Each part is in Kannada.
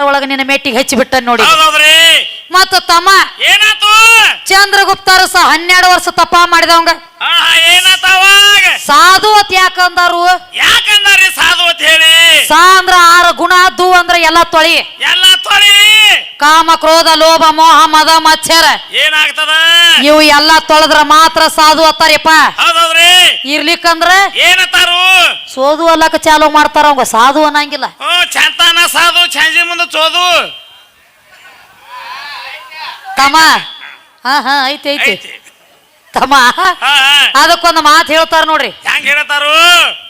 ಒಳಗ ನಿನ್ನ ಮೆಟ್ಟಿಗೆ ಹೆಚ್ಚಿ ಬಿಟ್ಟ ನೋಡಿ. ಹೌದೌದ್ರಿ? ಮತ್ತ ತಮ್ಮ ಏನಾತು? ಚಂದ್ರಗುಪ್ತರು ಸಹ ಹನ್ನೆರಡು ವರ್ಷ ತಪ್ಪ ಮಾಡಿದವಂಗ. ಆ, ಏನಾತ ಅವಾಗ? ಸಾಧು ಅತ್ ಯಾಕಂದಾರು? ಯಾಕಂದಾರಿ ಸಾಧು ಅಂತ ಹೇಳಿ? ಸಾ ಅಂದ್ರ ಆರ ಗುಣ ದು ಅಂದ್ರ ಎಲ್ಲಾ ತೊಳಿ. ಎಲ್ಲ ತೊಳಿ? ಕಾಮ ಕ್ರೋಧ ಲೋಭ ಮೋಹ ಮದ ಮಚ್ಚರ. ಏನಾಗ್ತದ? ಇವು ಎಲ್ಲಾ ತೊಳೆದ್ರ ಮಾತ್ರ ಸಾಧು ಅತ್ತಾರಪ್ಪ. ಹೌದೌದ್ರಿ? ಇರ್ಲಿಕ್ಕಂದ್ರ ಏನತ್ತಾರು? ಸೋದು ಅಲ್ಲಕ ಚಾಲು ಮಾಡ್ತಾರ ಅವಂಗ ಸಾಧು ಅನ್ನಂಗಿಲ್ಲ. ಚಂತಾನ ಸಾಧು ಚಾಂಜಿ ಮುಂದೆ ಚೋದು ತಮ್ಮ. ಹಾ ಹಾ ಐತಿ ಐತಿ. ಐತಿ. ತಮ್ಮ. ಹಾ ಹಾ. ಅದಕ್ಕೊಂದು ಮಾತು ಹೇಳ್ತಾರ ನೋಡ್ರಿ. ಹೆಂಗ್ ಹೇಳ್ತಾರು?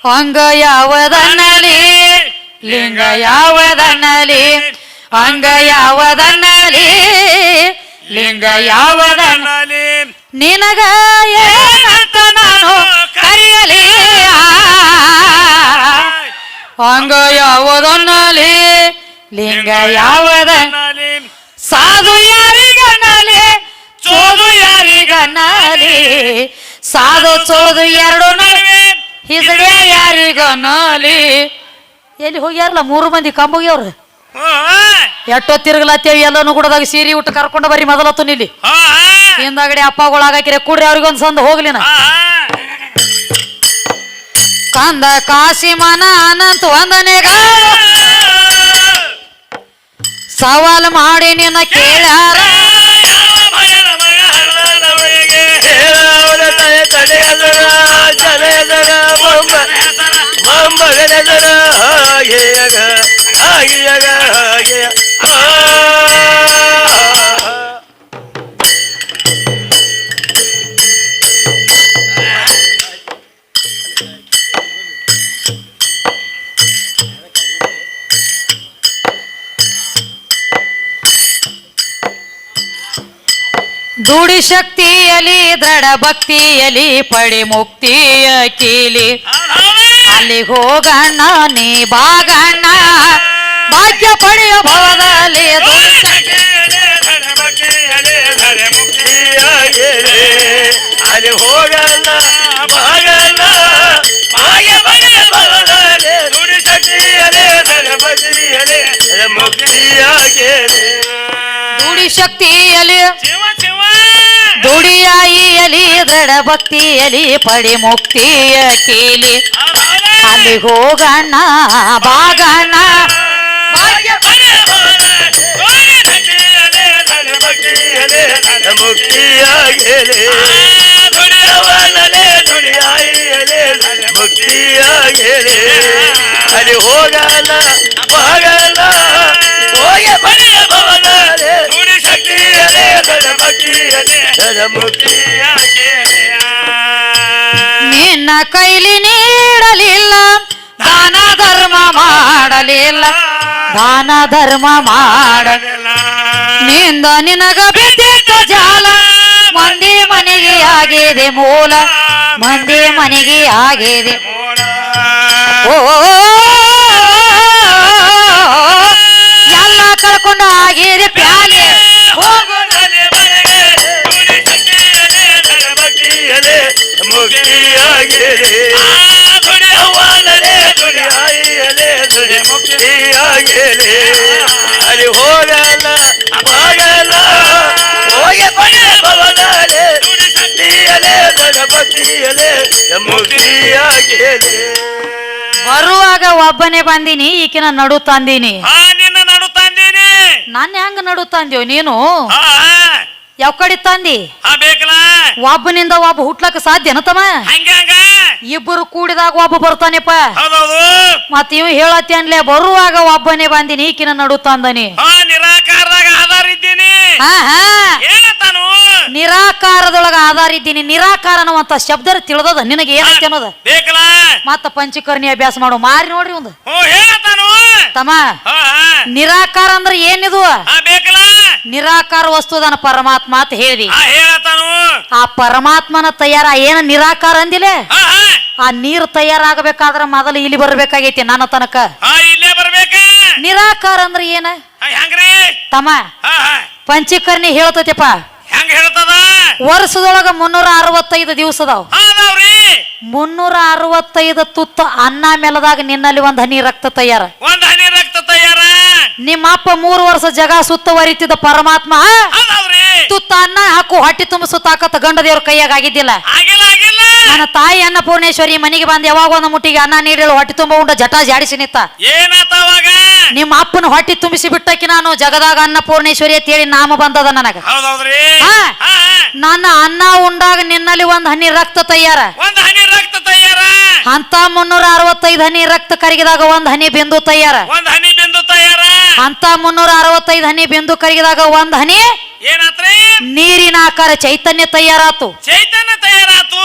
ಹಂಗ ಯಾವದನ್ನಲಿ ಲಿಂಗ ಯಾವದನ್ನಲಿ ಅಂಗ ಯಾವದನ್ನಲಿ ಲಿಂಗ ಯಾವದನ್ನಲಿ ನಿನಗ ಏನಂತ ನಾನು ಕರೆಯಲಿ? ಅಂಗ ಯಾವುದನ್ನಲಿ ಲಿಂಗ ಯಾವದ ಸಾಧು ಯಾರಿಗನ್ನಲಿ ಚೋದು ಯಾರಿಗನ್ನಲಿ ಸಾಧು ಚೋದು ಎರಡು ನಡುವೆ? ಹಿಸಡೆ ಯಾರಿಗನ್ನಲಿ ಎಲ್ಲಿ ಹೋಗ್ಯಾರಲ್ಲ ಮೂರು ಮಂದಿ ಕಂಬೋಗ್ಯವ್ರು? ಎಷ್ಟೋ ತಿರುಗಲತ್ತೇವಿ ಎಲ್ಲಾನು ಗುಡದಾಗ ಸೀರಿ ಊಟ ಕರ್ಕೊಂಡು ಬರ್ರಿ ಮೊದಲತ್ತು ನಿಲ್ಲಿ. ಹಿಂದಾಗಡೆ ಅಪ್ಪಗಳಾಗಾಕಿರೆ ಕೂಡ್ರಿ ಅವ್ರಿಗೊಂದು ಸಂದ ಹೋಗ್ಲಿನ ಕಂದ ಕಾಶಿಮನ ಅನಂತ ಒಂದನೇಗ ಸವಾಲ್ ಮಾಡಿ ನಿನ್ನ ಕೇಳ್ಯಾರ. ದುಡಿ ಶಕ್ತಿಯಲಿ ದೃಢ ಭಕ್ತಿಯಲಿ ಪಡಿ ಮುಕ್ತಿಯ ಕೀಲಿ. ಅಲ್ಲಿ ಹೋಗಣ್ಣ, ನೀ ಬಾಗಣ್ಣ, ಭಾಗ್ಯ ಪಡೆಯಬಹುದಲ್ಲಿ ಅಲ್ಲಿ ಹೋಗಲ್ಲ ಬಾಗಲ್ಲ ದೃಢ ಭಕ್ತಿಯಲಿ ಪಡಿ ಮುಕ್ತಿಯ ಕೀಲಿ. ಅಲ್ಲಿ ಹೋಗಣ್ಣ ಬಾಗಣ್ಣ. ಮುಕ್ತಿಯಾಗೇನೆ ಅಲ್ಲಿ ಹೋಗಲ್ಲ ಬಾಗಲ್ಲ ನಿನ್ನ ಕೈಲಿ ನೀಡಲಿಲ್ಲ ದಾನ ಧರ್ಮ ಮಾಡಲಿಲ್ಲ ದಾನ ಧರ್ಮ ಮಾಡ ನಿಂದ ನಿನಗ ಬಿದ್ದಿದ್ದ ಜಾಲ ಮಂದಿ ಮನೆಗೆ ಆಗಿದೆ ಮೂಲ ಮಂದಿ ಮನೆಗೆ ಆಗಿದೆ ಓ ಎಲ್ಲ ಕಳ್ಕೊಂಡು ಆಗಿದೆ ಪ್ಯಾಲೆ ಹೋಗು ಅಲ್ಲಿ ಹೋಗಲ್ಲ ಹೋಗಿ ಭವನಲೇ ಮುಕ್ತಿಯಾಗಿರಿ ಬರುವಾಗ ಒಬ್ಬನೇ ಬಂದೀನಿ ಈಕಿನ ನಡು ತಂದೀನಿ. ನಿನ್ನ ನಡು ತಂದೀನಿ. ನಾನು ಹೆಂಗ ನಡು ತಂದೇವ್ ನೀನು? ಯಾವ ಕಡೆ ತಂದಿ? ಒಬ್ಬನಿಂದ ಒಬ್ಬ ಹುಟ್ಲಕ್ಕ ಸಾಧ್ಯನ ತಮ್ಮ? ಹಂಗ ಇಬ್ಬರು ಕೂಡಿದಾಗ ಒಬ್ಬ ಬರ್ತಾನೆಪ್ಪ. ಮತ್ ಇವ್ ಹೇಳತ್ತಿ ಅನ್ಲೆ ಬರುವಾಗ ಒಬ್ಬನೇ ಬಂದಿನಿ ಈಕಿನ ನಡು ತಂದನಿ. ನಿರಾಕಾರದಾಗ ಆಧಾರ ಇದ್ದೀನಿ. ನಿರಾಕಾರದೊಳಗ ಆಧಾರ ಇದ್ದೀನಿ. ನಿರಾಕಾರ ಅನ್ನುವಂತ ಶಬ್ದ ತಿಳಿದದ? ನಿನಗೆ ಏನೈತಿ ಅನ್ನೋದ? ಮತ್ತ ಪಂಚಕರ್ಣಿ ಅಭ್ಯಾಸ ಮಾಡು. ಮಾರಿ ನೋಡ್ರಿ ಒಂದು. ತಮ್ಮ ನಿರಾಕಾರ ಅಂದ್ರೆ ಏನಿದು? ಬೇಕಲ್ಲ. ನಿರಾಕಾರ ವಸ್ತುದನ ಪರಮಾತ್ಮ ಅಂತ ಹೇಳಿದಿ. ಹೇಳತಾನು ಆ ಪರಮಾತ್ಮನ ತಯಾರ ಏನ ನಿರಾಕಾರ ಅಂದಿಲ್ಲ ಆ ನೀರು ತಯಾರಾಗಬೇಕಾದ್ರೆ ಮೊದಲು ಇಲ್ಲಿ ಬರ್ಬೇಕಾಗೈತಿ ನನ್ನ ತನಕ. ಹಾ ಇಲ್ಲೇ ಬರ್ಬೇಕ? ನಿರಾಕಾರ ಅಂದ್ರೆ ಏನ? ತಮ್ಮ ಪಂಚಕರ್ಣಿ ಹೇಳ್ತೈತಿಪ್ಪ ಹೆಂಗ್ ಹೇಳ್ತದ? ವರ್ಷದೊಳಗ ಮುನ್ನೂರ ಅರವತ್ತೈದು ದಿವಸ ಅದಾವ. ಮುನ್ನೂರ ಅರವತ್ತೈದು ತುತ್ತ ಅನ್ನ ಮೆಲದಾಗ ನಿನ್ನಲ್ಲಿ ಒಂದ್ ಹನಿ ರಕ್ತ ತಯಾರ. ಒಂದ್ ಹನಿ ರಕ್ತ ತಯಾರ ನಿಮ್ಮ ಅಪ್ಪ ಮೂರು ವರ್ಷ ಜಗ ಸುತ್ತುವರಿತಿದ್ದ ಪರಮಾತ್ಮ ತುತ್ತ ಅನ್ನ ಹಾಕು ಹೊಟ್ಟಿ ತುಂಬ ಸುತ್ತಾಕತ್ತ ಗಂಡ ದೇವ್ರ ಕೈಯಾಗ ಆಗಿದ್ದಿಲ್ಲ. ನನ್ನ ತಾಯಿ ಅನ್ನಪೂರ್ಣೇಶ್ವರಿ ಮನೆಗೆ ಬಂದ್ ಯಾವಾಗ ಒಂದು ಮುಟ್ಟಿಗೆ ಅನ್ನ ನೀರು ಹೊಟ್ಟಿ ತುಂಬ ಉಂಡ ಜಟ ಜಾಡಿಸಿ ನಿತ್ತ ನಿಮ್ಮ ಅಪ್ಪನ ಹೊಟ್ಟಿ ತುಂಬಿಸಿ ಬಿಟ್ಟಕಿ ನಾನು ಜಗದಾಗ ಅನ್ನಪೂರ್ಣೇಶ್ವರಿ ಅಂತ ಹೇಳಿ ನಾಮ ಬಂದದ ನನಗ. ನನ್ನ ಅನ್ನ ಉಂಡಾಗ ನಿನ್ನಲ್ಲಿ ಒಂದ್ ಹನಿ ರಕ್ತ ತಯ್ಯಾರ ಒಂದ್ ಹನಿ ರಕ್ತ ತಯಾರ ಅಂತ ಮುನ್ನೂರ ಅರವತ್ತೈದು ಹನಿ ರಕ್ತ ಕರಗಿದಾಗ ಒಂದ್ ಹನಿ ಬಿಂದು ತಯಾರ. ಒಂದ್ ಹನಿ ಬಿಂದು ತಯಾರ. ಅಂತ ಮುನ್ನೂರ ಅರವತ್ತೈದು ಹನಿ ಬಿಂದು ಕರಗಿದಾಗ ಒಂದ್ ಹನಿ ಏನಾತ್ರಿ? ನೀರಿನ ಆಕಾರ ಚೈತನ್ಯ ತಯಾರಾತು. ಚೈತನ್ಯ ತಯಾರಾತು.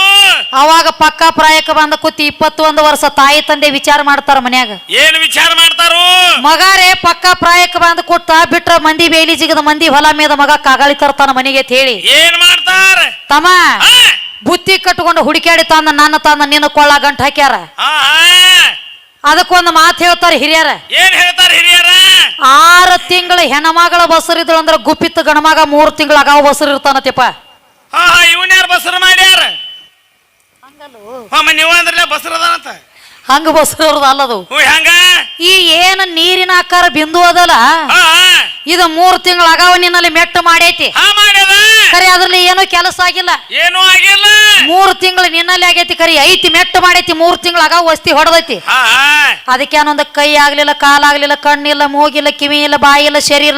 ಅವಾಗ ಪಕ್ಕ ಪ್ರಾಯಕ ಬಂದ ಕೂತಿ ಇಪ್ಪತ್ತೊಂದು ವರ್ಷ ತಾಯಿ ತಂದೆ ವಿಚಾರ ಮಾಡ್ತಾರ ಮನ್ಯಾಗ. ಏನ್ ವಿಚಾರ ಮಾಡ್ತಾರು? ಮಗಾರೆ ಪಕ್ಕ ಪ್ರಾಯಕ ಬಂದ ಕೊಟ್ಟ ಬಿಟ್ರ ಮಂದಿ ಬೇಲಿ ಜಿಗದ ಮಂದಿ ಹೊಲ ಮೇದ ಮಗ ಕಾಗಾಳಿ ತರ್ತಾನ ಮನೆಗೆ ಅಂತ ಹೇಳಿ. ಏನ್ ಮಾಡ್ತಾರ? ತಮ್ಮ ಬುತ್ತಿ ಕಟ್ಕೊಂಡು ಹುಡುಕ್ಯಾಡಿ ತಂದ ನನ್ನ ತಂದ ನಿನ್ನ ಕೊಳ್ಳ ಗಂಟು ಹಾಕ್ಯಾರ. ಅದಕ್ಕೊಂದು ಮಾತು ಹೇಳ್ತಾರ ಹಿರಿಯರ. ಏನ್ ಹೇಳ್ತಾರ ಹಿರಿಯರ? ಆರು ತಿಂಗಳ ಹೆಣ್ಮಗಳ ಬಸರಿದ್ರು ಅಂದ್ರೆ ಗುಪ್ಪಿತ್ತ ಗಣಮಗ ಮೂರು ತಿಂಗಳ ಅಗಾವ ಬಸರ್ ಇರ್ತಾನತಿಪ್ಪ. ಇವನ್ ಯಾರು ಬಸರ ಮಾಡ್ಯಾರ? ಹಾ ನೀವು ಅಂದ್ರಲ್ಲ ಬಸರದಾನಂತ ಹಂಗ ಬಸರು ಇರೋದು ಅಲ್ಲದು ಹೆಂಗ? ಈ ಏನ ನೀರಿನ ಆಕಾರ ಬಿಂದು ಅದಲ್ಲ. ಇದು ಮೂರು ತಿಂಗಳ ಅಗಾವ ನಿನ್ನಲ್ಲಿ ಮೆಟ್ಟ ಮಾಡೈತಿ. ಕರಿ ಅದ್ರಲ್ಲಿ ಏನೋ ಕೆಲಸ ಆಗಿಲ್ಲ. ಏನೂ ಆಗಿಲ್ಲ? ಮೂರು ತಿಂಗಳು ನಿನ್ನಲ್ಲಿ ಆಗೈತಿ ಕರಿ ಐತಿ ಮೆಟ್ಟ ಮಾಡೈತಿ ಮೂರು ತಿಂಗಳ ಅಗಾವ ವಸ್ತಿ ಹೊಡೆದೈತಿ. ಅದಕ್ಕೆ ಏನೊಂದು ಕೈ ಆಗ್ಲಿಲ್ಲ ಕಾಲಾಗ್ಲಿಲ್ಲ ಕಣ್ಣಿಲ್ಲ ಮೂಗಿಲ್ಲ ಕಿವಿ ಇಲ್ಲ ಬಾಯಿ ಇಲ್ಲ. ಶರೀರ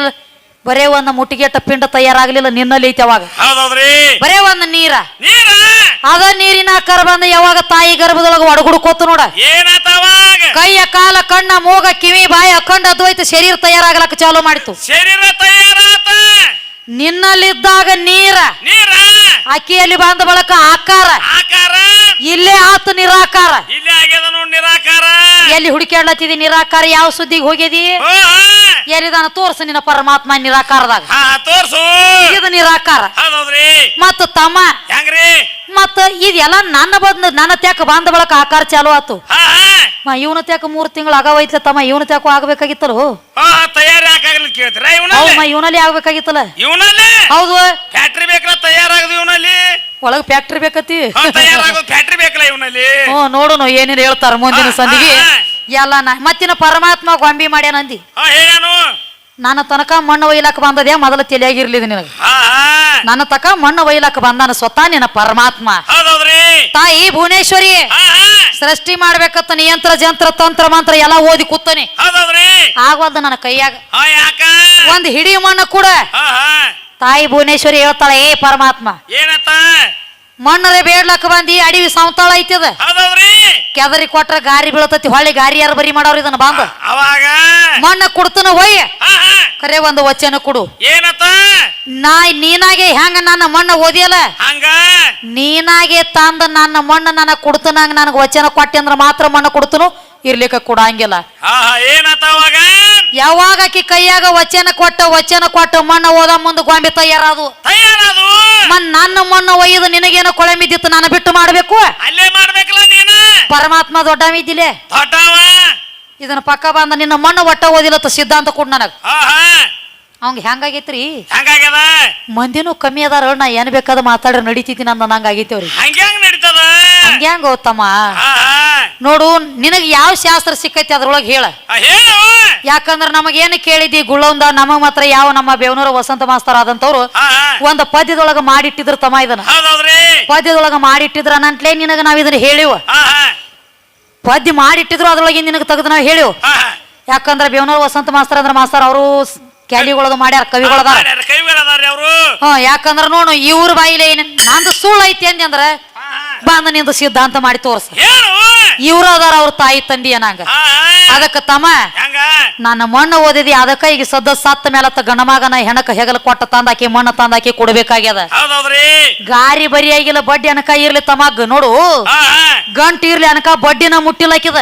ಬರೇ ಒಂದು ಮುಟ್ಟಿಗೆ ಪಿಂಡ ತಯಾರಾಗ್ಲಿಲ್ಲ ನಿನ್ನಲ್ಲಿ ಐತೆ ಅವಾಗ. ಹೌದೌದ್ರಿ? ಬರೇ ಒಂದು ನೀರ. ನೀರ ಅದ ನೀರಿನ ಕರ ಬಂದ ಯಾವಾಗ ತಾಯಿ ಗರ್ಭದೊಳಗ ಒಡಗುಡ್ಕೋತು ನೋಡ. ಏನಾತ ಅವಾಗ? ಕೈಯ ಕಾಲ ಕಣ್ಣ ಮೂಗ ಕಿವಿ ಬಾಯಿ ಅಖಂಡ ಅದ್ವೈತ ಶರೀರ ತಯಾರಾಗ್ಲಕ್ಕ ಚಾಲು ಮಾಡಿತು. ಶರೀರ ತಯಾರಾತ? ನಿನ್ನಲ್ಲಿದ್ದಾಗ ನೀರ. ನೀರ? ಅಕ್ಕಿಯಲ್ಲಿ ಬಂದ ಬಳಕ ಆಕಾರ. ಆಕಾರ? ಇಲ್ಲೇ ಆತು ನಿರಾಕಾರ. ಇಲ್ಲೇ ಆಗ್ಯದ ನೋಡ್ ನಿರಾಕಾರ. ಎಲ್ಲಿ ಹುಡುಕ್ಯಾಡ್ಲತ್ತಿದಿ ನಿರಾಕಾರ? ಯಾವ ಸುದ್ದಿಗೆ ಹೋಗಿದಿ? ಓ, ತೋರ್ಸ ನಿನ್ನ ಪರಮಾತ್ಮ ನಿರಾಕಾರದಾಗ? ಹಾ ತೋರ್ಸು. ಇದು ನಿರಾಕಾರ. ಹೌದ್ರಿ ಮತ್ತ ತಮ್ಮ. ಹೆಂಗ್ರಿ? ಮತ್ತ ಇದೆಲ್ಲ ನನ್ನ ಬದ್ನ ನನ್ನ ತ್ಯಾಕ ಬಂದ ಬಳಕ ಆಕಾರ ಚಾಲು ಆತು. ಇವನ ತ್ಯಾಕ ಮೂರ್ ತಿಂಗಳು ಆಗವೈತ್ಲ ತಮ್ಮ ಇವನ ತ್ಯಾಕು ಆಗ್ಬೇಕಾಗಿತ್ತಲ್ಲ ತಯಾರಿ ಕೇಳ್ತೀರ? ಇವನಲ್ಲಿ? ಆಗ್ಬೇಕಾಗಿತ್ತಲ್ಲ ಇವನಲ್ಲಿ ಹೌದು. ಫ್ಯಾಕ್ಟ್ರಿ ಬೇಕಲ್ಲ ತಯಾರಾಗದು ಇವನಲ್ಲಿ? ಒಳಗ್ ಫ್ಯಾಕ್ಟ್ರಿ ಬೇಕತಿ ಫ್ಯಾಕ್ಟ್ರಿ ಬೇಕಲ್ಲ ಇವನಲ್ಲಿ? ಹ್ಮ್ ನೋಡೋಣ ಏನೇನು ಹೇಳ್ತಾರ ಮುಂದಿನ ಸಂದಿಗೆ. ಎಲ್ಲ ನಾ ಮತ್ತಿನ ಪರಮಾತ್ಮ ಗೊಂಬಿ ಮಾಡ್ಯಾನಂದಿ ಹಾ ನನ್ನ ತನಕ ಮಣ್ಣು ಒಯ್ಲಾಕ ಬಂದದ್ಯಾ? ಮೊದಲ ತಲೆಯಾಗಿರ್ಲಿದ ನಿನಗ. ಹಾ ಹಾ. ನನ್ನ ತಕ ಮಣ್ಣು ಒಯ್ಲಾಕ ಬಂದಾನ ಸ್ವತಃ ನಿನ್ನ ಪರಮಾತ್ಮ. ಹೌದೌದ್ರಿ. ತಾಯಿ ಭುವನೇಶ್ವರಿ ಹಾ ಹಾ. ಸೃಷ್ಟಿ ಮಾಡ್ಬೇಕತ್ತ ನಿಯಂತ್ರ ಜಂತ್ರ ತಂತ್ರ ಮಂತ್ರ ಎಲ್ಲ ಓದಿ ಕೂತಾನೆ. ಹೌದೌದ್ರಿ. ಆಗವಲ್ದ ನನ್ನ ಕೈಯಾಗ. ಹಾ ಯಾಕ? ಒಂದ್ ಹಿಡಿ ಮಣ್ಣು ಕೂಡ. ಹಾ ಹಾ. ತಾಯಿ ಭುವನೇಶ್ವರಿ ಹೇಳ್ತಾಳೆ ಏ ಪರಮಾತ್ಮ ಏನತ್ತ? ಮಣ್ಣರೆ ಬೇಡ್ಲಕ್ಕ ಬಂದಿ ಅಡಿವಿ ಸಂತಾಳ ಐತಿದ? ಅದ ಕೆದರಿ ಕೊಟ್ರ ಗಾರಿ ಬೀಳತತಿ ಹೊಳ್ಳಿ ಗಾರಿ ಯಾರು ಬರಿ ಮಾಡೋರು ಇದನ್ನ ಬಂದ? ಅವಾಗ? ಮಣ್ಣ ಕುಡ್ತನ ಹೋಯ್. ಕರೆ ಒಂದು ವಚನ ಕೊಡು. ಏನತ್ತ? ನಾ ನೀನಾಗೆ ಹೆಂಗ ನನ್ನ ಮಣ್ಣ ಓದಿಯಲ್ಲ? ಹಂಗ? ನೀನಾಗೆ ತಂದ ನನ್ನ ಮಣ್ಣ ನನಗೆ ಕೊಡ್ತನಂಗ ನನಗೆ ವಚನ ಕೊಟ್ಟೆ ಅಂದ್ರ ಮಾತ್ರ ಮಣ್ಣ ಕೊಡ್ತನು. ಇರ್ಲಿಕ್ಕ ಕೊಡಂಗಿಲ್ಲ. ಅವಾಗ? ಯಾವಾಗ ಆಕಿ ಕೈಯಾಗ ವಚನ ಕೊಟ್ಟ ವಚನ ಕೊಟ್ಟ ಮಣ್ಣ ಓದ ಮುಂದ ಗೊಂಬೆ ತಯಾರಾದು? ತಯಾರದು? ಮನ್ ನನ್ನ ಮಣ್ಣ ಒಯ್ಯದು ನಿನಗೇನು ಕೊಳೆ ಮಿದ್ದಿತ್ತು ನಾನು ಬಿಟ್ಟು ಮಾಡ್ಬೇಕು? ಅಲ್ಲೇ ಮಾಡ್ಬೇಕಲ್ಲ ನೀನು? ಪರಮಾತ್ಮ ದೊಡ್ಡ ಮಿದ್ದಿಲೆ ದೊಡ್ಡವ? ಇದನ್ನ ಪಕ್ಕ ಬಂದ ನಿನ್ನ ಮಣ್ಣು ಒಟ್ಟ ತ ಸಿದ್ಧಾಂತ ಕೊಡ್ ನನಗ. ಅವಂಗ ಹೆಂಗಾಗೈತ್ರಿ? ಹೆಂಗಾಗ್ಯದ? ಮಂದಿನೂ ಕಮ್ಮಿ ಅದಾರ ನಾ ಏನ್ ಬೇಕಾದ ಮಾತಾಡ್ರ ನಡೀತಿದ್ದೀನಿ ಅಂದ ನಂಗ ಆಗೈತಿ ಅವ್ರಿ ಹಂಗ್ಯಾಂಗ ನಡೀತದ? ಹಂಗ್ಯಾಂಗ ಹಾ. ನೋಡು ನಿನಗೆ ಯಾವ ಶಾಸ್ತ್ರ ಸಿಕ್ಕೈತಿ ಅದ್ರೊಳಗೆ ಹೇಳ. ಯಾಕಂದ್ರೆ ಹೇಳು ಯಾಕಂದ್ರ ನಮಗೇನು ಕೇಳಿದಿ ಗುಳ್ಳೊಂದ ನಮಗ್ ಮಾತ್ರ ಯಾವ ನಮ್ಮ ಬೇವನೂರ ವಸಂತ ಮಾಸ್ತರ ಆದಂತವ್ರು ಒಂದು ಹಾ ಪದ್ಯದೊಳಗ ಮಾಡಿಟ್ಟಿದ್ರು ತಮ್ಮ ಇದನ್ನ. ಪದ್ಯದೊಳಗ ಮಾಡಿಟ್ಟಿದ್ರ ಅನಂತಲೇ ನಿನಗ ನಾವ್ ಇದನ್ನ ಹೇಳಿವ. ಹಾ ಹಾ ಪದ್ಯ ಮಾಡಿಟ್ಟಿದ್ರು ಅದ್ರೊಳಗೆ ನಿನಗ ತೆಗೆದು ನಾವು ಹೇಳಿವು. ಯಾಕಂದ್ರೆ ಹಾ ಬೇವನೂರ ವಸಂತ ಮಾಸ್ತರ್ ಅಂದ್ರ ಮಾಸ್ತರ್ ಅವರು ಕ್ಯಾಲಿಗಳದು ಮಾಡ್ಯಾರ ಕವಿಗಳದಾರ. ಹ ಅವರು. ಹ್ಮ್ ಯಾಕಂದ್ರ ನೋಡು ಇವ್ರ ಬಾಯಿಲೆ ಏನ ನಂದು ಸುಳ್ಳು ಐತಿ ಅಂದಿ ಅಂದ್ರ ಬಂದ ನಿಂದು ಸಿದ್ಧಾಂತ ಮಾಡಿ ತೋರ್ಸ. ಇವ್ರ ಅದಾರ ಅವ್ರ ತಾಯಿ ತಂದಿ ಅನ್ನಂಗ ಅದಕ್ಕ ತಮ್ಮ ನನ್ನ ಮಣ್ಣು ಓದಿದಿ ಅದಕ್ಕ ಈಗ ಸದ್ದ ಸತ್ತ ಮೇಲತ್ತ ಗಣಮಗನ ಹೆಣಕ ಹೆಗಲ ಕೊಟ್ಟ ತಂದಾಕಿ ಮಣ್ಣು ತಂದಾಕಿ ಕೊಡ್ಬೇಕಾಗ್ಯದ. ಗಾರಿ ಗಾರಿ ಬರಿಯಾಗಿಲ್ಲ ಬಡ್ಡಿ ಅನಕ ಇರ್ಲಿ ತಮಗ್ ನೋಡು. ಗಂಟು ಇರ್ಲಿ ಅನಕ ಬಡ್ಡಿನ ಮುಟ್ಟಿಲಾಕಿದ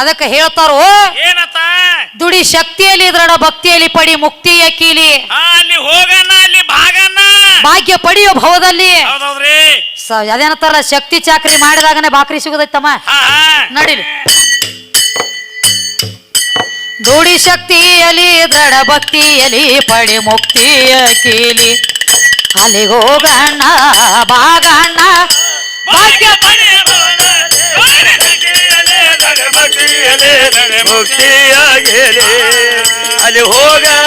ಅದಕ್ಕ ಹೇಳ್ತಾರೋ ದುಡಿ ಶಕ್ತಿಯಲ್ಲಿ ಇದ್ರಡ ಭಕ್ತಿಯಲ್ಲಿ ಪಡಿ ಮುಕ್ತಿಯ ಕೀಲಿ. ಭಾಗ್ಯ ಪಡಿಯೋ ಭವದಲ್ಲಿ. ಸ- ಅದೇನಂತಾರಲ್ಲ ಶಕ್ತಿ ಚಾಕ್ರಿ ಮಾಡಿದಾಗನೇ ಬಾಕ್ರಿ ಸಿಗುದೈತಮ್ಮ. ಹಾ ಹಾ. ನಡೀಲಿ. ದುಡಿ ಶಕ್ತಿಯಲಿ ದೃಢ ಭಕ್ತಿಯಲಿ ಪಡಿ ಮುಕ್ತಿಯ ಕೀಲಿ. ಅಲ್ಲಿ ಹೋಗಣ್ಣ ಬಾಗಣ್ಣ. ಭಾಗ್ಯ ಅಲ್ಲಿ ಹೋಗಲ್ಲ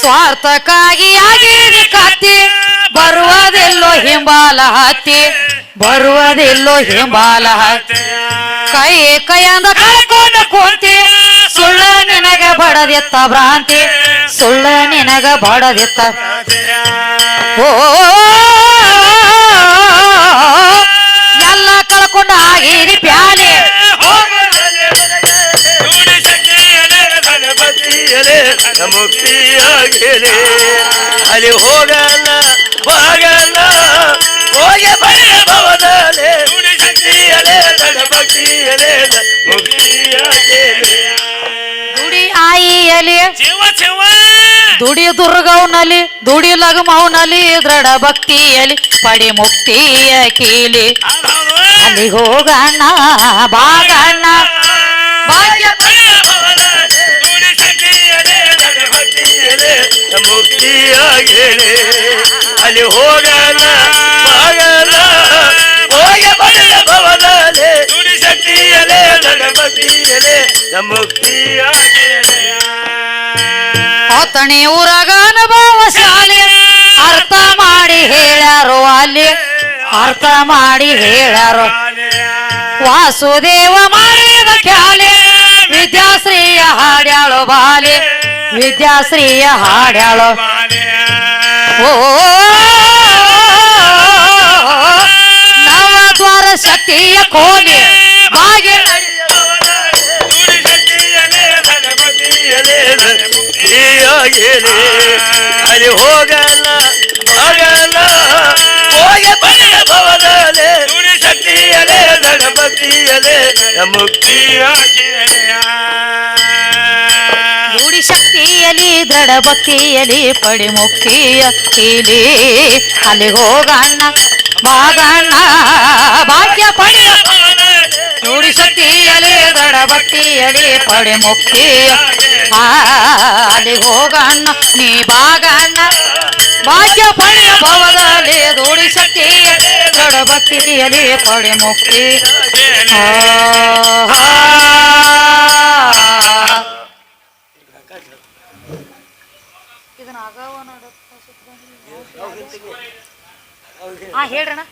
ಸ್ವಾರ್ಥಕ್ಕಾಗಿ ಆಗಿರಿ ಕತ್ತಿ? ಬರುವುದಿಲ್ಲೋ ಹಿಂಬಾಲ ಹತ್ತಿ. ಬರುವುದಿಲ್ಲೋ ಹಿಂಬಾಲ ಹತ್ತಿ. ಕೈ ಕೈಯಿಂದ ಕಳ್ಕೊಂಡು ಕುಂತಿ. ಸುಳ್ಳ ನಿನಗ ಬಡದಿತ್ತ ಭ್ರಾಂತಿ. ಸುಳ್ಳ ನಿನಗ ಬಡದಿತ್ತ. ಓ ಮುಕ್ತಿಯಾಗೇನೆ ಅಲ್ಲಿ ಹೋಗಲ್ಲ ಬಾಗಲ್ಲ ಹೋಗಿ ಬರೆಯ ಭವನಲೆ ಶಕ್ತಿಯಲೇ ನನ್ನ ಭಕ್ತಿಯಲೇ ಮುಕ್ತಿಯಾಗೇನೆ ದುಡಿ ಆಯಿಯಲಿ ಶಿವ ಶಿವ. ದುಡಿ ದುರ್ಗವ್ನಲ್ಲಿ ದುಡಿ ಲಗಮವ್ನಲ್ಲಿ ದೃಢ ಭಕ್ತಿಯಲಿ ಪಡಿ ಮುಕ್ತಿಯ ಕೀಲಿ. ಅಲ್ಲಿ ಹೋಗಣ್ಣ ಬಾಗಣ್ಣ ಭಾಗ್ಯ ಮುಕ್ತಿಯಾಗೇನೆ ಅಲ್ಲಿ ಹೋಗಲ್ಲ ಬಾಗಲ್ಲ ಹೋಗಿ ಬಂದ ಭವನಲೆ ಶಕ್ತಿಯಲೇ ನನ್ನ ಭಕ್ತಿಯಲೇ ಮುಕ್ತಿಯಾಗೇನೆ ಆತಣಿ ಊರಾಗ ಅನುಭವ ಶಾಲೆ ಅರ್ಥ ಮಾಡಿ ಹೇಳ್ಯಾರೋ ಅಲ್ಲಿ. ಅರ್ಥ ಮಾಡಿ ಹೇಳ್ಯಾರೋ ವಾಸುದೇವ ಮಾಡಿದ ಖ್ಯಾಲೆ. ವಿದ್ಯಾಶ್ರೀಯ ಬಾಲೆ ವಿದ್ಯಾಶ್ರೀಯ ಹಾಡ್ಯಾಳ. ಓ ನವದ್ವಾರ ಶಕ್ತಿಯ ಕೋಣೆ ಬಾಗಿ ಅಲ್ಲಿ ಹೋಗಲ್ಲ ಹೋಗಲ್ಲ ಹೋಗಿ ಬರೆಯ ಭವನಲೆ ಶಕ್ತಿಯಲೇ ನನ್ನ ಭಕ್ತಿಯಲೇ ದೃಢ ಭಕ್ತಿಯಲಿ ಪಡಿ ಮುಕ್ತಿಯ ಕೀಲಿ. ಅಲ್ಲಿ ಹೋಗಣ್ಣ ಬಾಗಣ್ಣ ಭಾಗ್ಯ ಪಡಿ. ನುಡಿ ಶಕ್ತಿಯಲಿ ದೃಢ ಭಕ್ತಿಯಲಿ ಪಡಿ ಮುಕ್ತಿಯ ಅಲ್ಲಿ ಹೋಗಣ್ಣ ನೀ ಬಾಗಣ್ಣ ಭಾಗ್ಯ ಪಡಿ. ಭವದಲ್ಲಿ ನುಡಿ ಶಕ್ತಿಯ ದೃಢ ಭಕ್ತಿಯಲಿ ಪಡಿ ಮುಕ್ತಿ ಆ, ಹೇಳ್ರಣ್ಣ.